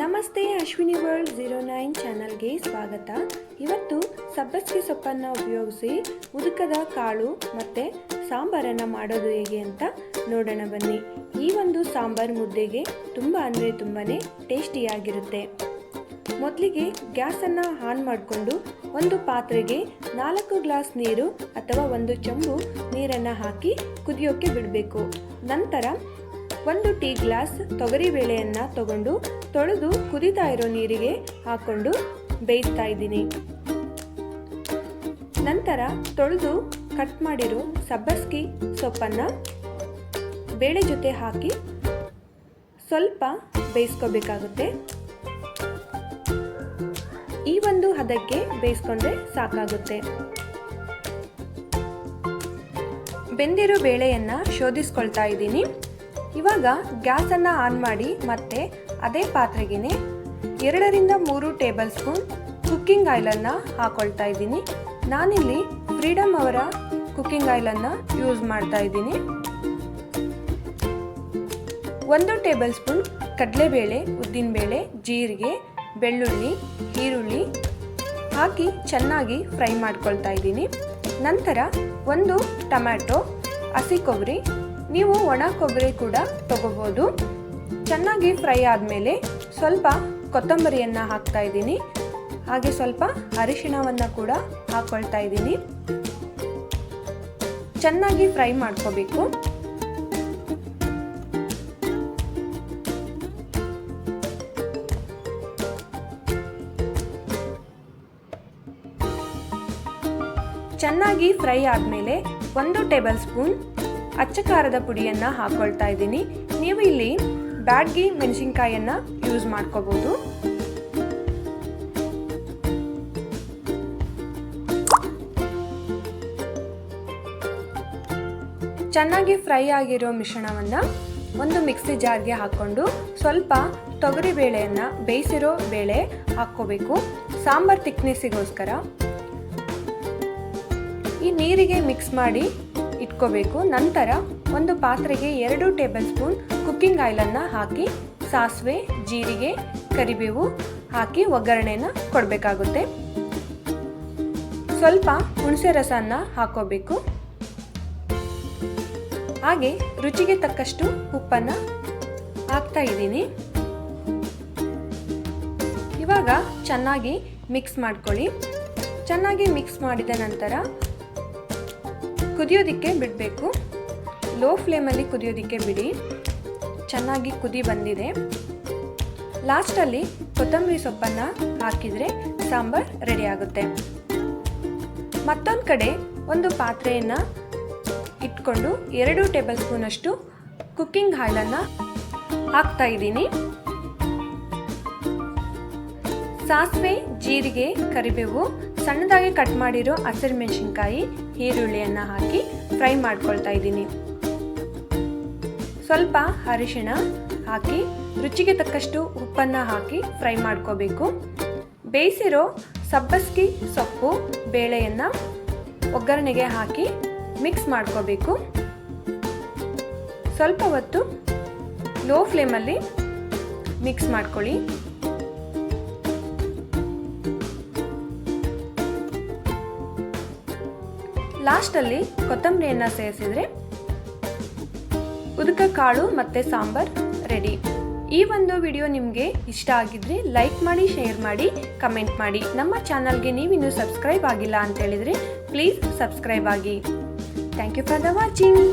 ನಮಸ್ತೆ Ashwini world zero nine ಚಾನಲ್ಗೆ ಸ್ವಾಗತ. ಇವತ್ತು ಸಬ್ಬಸಿಗೆ ಸೊಪ್ಪನ್ನು ಉಪಯೋಗಿಸಿ ಉದುಕದ ಕಾಳು ಮತ್ತು ಸಾಂಬಾರನ್ನು ಮಾಡೋದು ಹೇಗೆ ಅಂತ ನೋಡೋಣ ಬನ್ನಿ. ಈ ಒಂದು ಸಾಂಬಾರ್ ಮುದ್ದೆಗೆ ತುಂಬ ಅಂದರೆ ತುಂಬಾ ಟೇಸ್ಟಿಯಾಗಿರುತ್ತೆ. ಮೊದಲಿಗೆ ಗ್ಯಾಸನ್ನು ಆನ್ ಮಾಡಿಕೊಂಡು ಒಂದು ಪಾತ್ರೆಗೆ ನಾಲ್ಕು ಗ್ಲಾಸ್ ನೀರು ಅಥವಾ ಒಂದು ಚಂಬು ನೀರನ್ನು ಹಾಕಿ ಕುದಿಯೋಕ್ಕೆ ಬಿಡಬೇಕು. ನಂತರ ಒಂದು ಟೀ ಗ್ಲಾಸ್ ತೊಗರಿ ಬೇಳೆಯನ್ನು ತಗೊಂಡು ತೊಳೆದು ಕುದಿತಾ ಇರೋ ನೀರಿಗೆ ಹಾಕ್ಕೊಂಡು ಬೇಯಿಸ್ತಾ ಇದ್ದೀನಿ. ನಂತರ ತೊಳೆದು ಕಟ್ ಮಾಡಿರೋ ಸಬ್ಬಸ್ಗಿ ಸೊಪ್ಪನ್ನು ಬೇಳೆ ಜೊತೆ ಹಾಕಿ ಸ್ವಲ್ಪ ಬೇಯಿಸ್ಕೋಬೇಕಾಗುತ್ತೆ. ಈ ಒಂದು ಹದಕ್ಕೆ ಬೇಯಿಸ್ಕೊಂಡ್ರೆ ಸಾಕಾಗುತ್ತೆ. ಬೆಂದಿರೋ ಬೇಳೆಯನ್ನು ಶೋಧಿಸ್ಕೊಳ್ತಾ ಇದ್ದೀನಿ. ಇವಾಗ ಗ್ಯಾಸನ್ನು ಆನ್ ಮಾಡಿ ಮತ್ತೆ ಅದೇ ಪಾತ್ರೆಗೆ ಎರಡರಿಂದ ಮೂರು ಟೇಬಲ್ ಸ್ಪೂನ್ ಕುಕ್ಕಿಂಗ್ ಆಯಿಲನ್ನು ಹಾಕೊಳ್ತಾ ಇದ್ದೀನಿ. ನಾನಿಲ್ಲಿ ಫ್ರೀಡಮ್ ಅವರ ಕುಕ್ಕಿಂಗ್ ಆಯಿಲನ್ನು ಯೂಸ್ ಮಾಡ್ತಾ ಇದ್ದೀನಿ. ಒಂದು ಟೇಬಲ್ ಸ್ಪೂನ್ ಕಡಲೆಬೇಳೆ, ಉದ್ದಿನಬೇಳೆ, ಜೀರಿಗೆ, ಬೆಳ್ಳುಳ್ಳಿ, ಈರುಳ್ಳಿ ಹಾಕಿ ಚೆನ್ನಾಗಿ ಫ್ರೈ ಮಾಡ್ಕೊಳ್ತಾ ಇದ್ದೀನಿ. ನಂತರ ಒಂದು ಟೊಮ್ಯಾಟೊ, ಹಸಿ ಕೊಬ್ಬರಿ ನೀವು ಒಣ ಕೊಬ್ಬರಿ ಕೂಡ ತಗೋಬೋದು. ಚೆನ್ನಾಗಿ ಫ್ರೈ ಆದಮೇಲೆ ಸ್ವಲ್ಪ ಕೊತ್ತಂಬರಿಯನ್ನು ಹಾಕ್ತಾ ಇದ್ದೀನಿ. ಹಾಗೆ ಸ್ವಲ್ಪ ಅರಿಶಿಣವನ್ನು ಕೂಡ ಹಾಕ್ಕೊಳ್ತಾ ಇದ್ದೀನಿ. ಚೆನ್ನಾಗಿ ಫ್ರೈ ಮಾಡ್ಕೋಬೇಕು. ಚೆನ್ನಾಗಿ ಫ್ರೈ ಆದಮೇಲೆ ಒಂದು ಟೇಬಲ್ ಸ್ಪೂನ್ ಅಚ್ಚ ಖಾರದ ಪುಡಿಯನ್ನು ಹಾಕ್ಕೊಳ್ತಾ ಇದ್ದೀನಿ. ನೀವು ಇಲ್ಲಿ ಬ್ಯಾಡ್ಗಿ ಮೆಣಸಿನ್ಕಾಯನ್ನು ಯೂಸ್ ಮಾಡ್ಕೋಬೋದು. ಚೆನ್ನಾಗಿ ಫ್ರೈ ಆಗಿರೋ ಮಿಶ್ರಣವನ್ನು ಒಂದು ಮಿಕ್ಸಿ ಜಾರ್ಗೆ ಹಾಕ್ಕೊಂಡು ಸ್ವಲ್ಪ ತೊಗರಿ ಬೇಳೆಯನ್ನು ಬೇಯಿಸಿರೋ ಬೇಳೆ ಹಾಕ್ಕೋಬೇಕು. ಸಾಂಬಾರ್ ತಿಕ್ನೆಸ್ಸಿಗೋಸ್ಕರ ಈ ನೀರಿಗೆ ಮಿಕ್ಸ್ ಮಾಡಿ ಇಟ್ಕೋಬೇಕು. ನಂತರ ಒಂದು ಪಾತ್ರೆಗೆ ಎರಡು ಟೇಬಲ್ ಸ್ಪೂನ್ ಕುಕ್ಕಿಂಗ್ ಆಯಿಲನ್ನು ಹಾಕಿ, ಸಾಸಿವೆ, ಜೀರಿಗೆ, ಕರಿಬೇವು ಹಾಕಿ ಒಗ್ಗರಣೆನ ಕೊಡಬೇಕಾಗುತ್ತೆ. ಸ್ವಲ್ಪ ಹುಣಸೆ ರಸನ ಹಾಕೋಬೇಕು. ಹಾಗೆ ರುಚಿಗೆ ತಕ್ಕಷ್ಟು ಉಪ್ಪನ್ನು ಹಾಕ್ತಾ ಇದ್ದೀನಿ. ಇವಾಗ ಚೆನ್ನಾಗಿ ಮಿಕ್ಸ್ ಮಾಡ್ಕೊಳ್ಳಿ. ಚೆನ್ನಾಗಿ ಮಿಕ್ಸ್ ಮಾಡಿದ ನಂತರ ಕುದಿಯೋದಕ್ಕೆ ಬಿಡಬೇಕು. ಲೋ ಫ್ಲೇಮಲ್ಲಿ ಕುದಿಯೋದಕ್ಕೆ ಬಿಡಿ. ಚೆನ್ನಾಗಿ ಕುದಿ ಬಂದಿದೆ. ಲಾಸ್ಟಲ್ಲಿ ಕೊತ್ತಂಬರಿ ಸೊಪ್ಪನ್ನು ಹಾಕಿದರೆ ಸಾಂಬಾರ್ ರೆಡಿ ಆಗುತ್ತೆ. ಮತ್ತೊಂದು ಕಡೆ ಒಂದು ಪಾತ್ರೆಯನ್ನು ಇಟ್ಕೊಂಡು ಎರಡು ಟೇಬಲ್ ಸ್ಪೂನಷ್ಟು ಕುಕ್ಕಿಂಗ್ ಆಯಿಲನ್ನು ಹಾಕ್ತಾ ಇದ್ದೀನಿ. ಸಾಸಿವೆ, ಜೀರಿಗೆ, ಕರಿಬೇವು, ಸಣ್ಣದಾಗಿ ಕಟ್ ಮಾಡಿರೋ ಹಸಿರು ಮೆಣಸಿನ್ಕಾಯಿ, ಈರುಳ್ಳಿಯನ್ನು ಹಾಕಿ ಫ್ರೈ ಮಾಡ್ಕೊಳ್ತಾ ಇದ್ದೀನಿ. ಸ್ವಲ್ಪ ಅರಿಶಿಣ ಹಾಕಿ, ರುಚಿಗೆ ತಕ್ಕಷ್ಟು ಉಪ್ಪನ್ನು ಹಾಕಿ ಫ್ರೈ ಮಾಡ್ಕೋಬೇಕು. ಬೇಯಿಸಿರೋ ಸಬ್ಬಸ್ಗಿ ಸೊಪ್ಪು, ಬೇಳೆಯನ್ನು ಒಗ್ಗರಣೆಗೆ ಹಾಕಿ ಮಿಕ್ಸ್ ಮಾಡ್ಕೋಬೇಕು. ಸ್ವಲ್ಪ ಹೊತ್ತು ಲೋ ಫ್ಲೇಮಲ್ಲಿ ಮಿಕ್ಸ್ ಮಾಡ್ಕೊಳ್ಳಿ. ಲಾಸ್ಟಲ್ಲಿ ಕೊತ್ತಂಬರಿಯನ್ನು ಸೇರಿಸಿದರೆ ಉದಕ, ಕಾಳು ಮತ್ತು ಸಾಂಬಾರ್ ರೆಡಿ. ಈ ಒಂದು ವಿಡಿಯೋ ನಿಮಗೆ ಇಷ್ಟ ಆಗಿದ್ರೆ ಲೈಕ್ ಮಾಡಿ, ಶೇರ್ ಮಾಡಿ, ಕಮೆಂಟ್ ಮಾಡಿ. ನಮ್ಮ ಚಾನಲ್ಗೆ ನೀವಿನ್ನೂ ಸಬ್ಸ್ಕ್ರೈಬ್ ಆಗಿಲ್ಲ ಅಂತ ಹೇಳಿದರೆ ಪ್ಲೀಸ್ ಸಬ್ಸ್ಕ್ರೈಬ್ ಆಗಿ. Thank you for the watching.